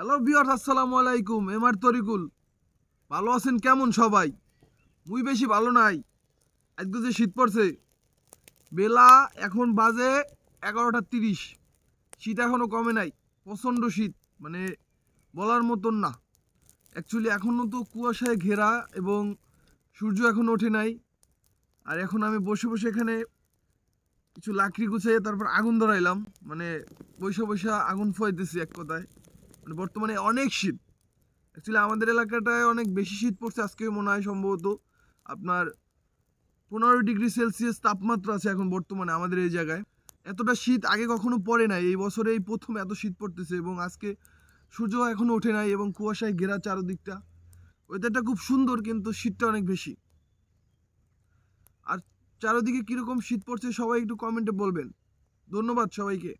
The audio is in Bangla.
হ্যালো বিয়ার্স আসসালামু আলাইকুম এম আর তরিকুল। ভালো আছেন কেমন সবাই? মুই বেশি ভালো নাই। আজকে যে শীত পড়ছে, বেলা এখন বাজে এগারোটা তিরিশ। শীত এখনও কমে নাই, প্রচণ্ড শীত মানে বলার মতন না। অ্যাকচুয়ালি এখনও তো কুয়াশায় ঘেরা এবং সূর্য এখনও ওঠে নাই। আর এখন আমি বসে বসে এখানে কিছু লাকড়ি গুছিয়ে তারপর আগুন ধরাইলাম। মানে বৈশা বৈশা আগুন ফোয়াইতেছি এক কথায়। মানে বর্তমানে অনেক শীত। অ্যাকচুয়ালি আমাদের এলাকাটায় অনেক বেশি শীত পড়ছে আজকে মনে হয় সম্ভবত। আপনার পনেরো ডিগ্রি সেলসিয়াস তাপমাত্রা আছে এখন বর্তমানে আমাদের এই জায়গায়। এতটা শীত আগে কখনো পড়ে নাই, এই বছরে এই প্রথম এত শীত পড়তেছে এবং আজকে সূর্য এখনও ওঠে নাই এবং কুয়াশায় ঘেরা চারদিকটা। ওয়েদারটা খুব সুন্দর কিন্তু শীতটা অনেক বেশি। আর চারদিকে কীরকম শীত পড়ছে সবাই একটু কমেন্টে বলবেন। ধন্যবাদ সবাইকে।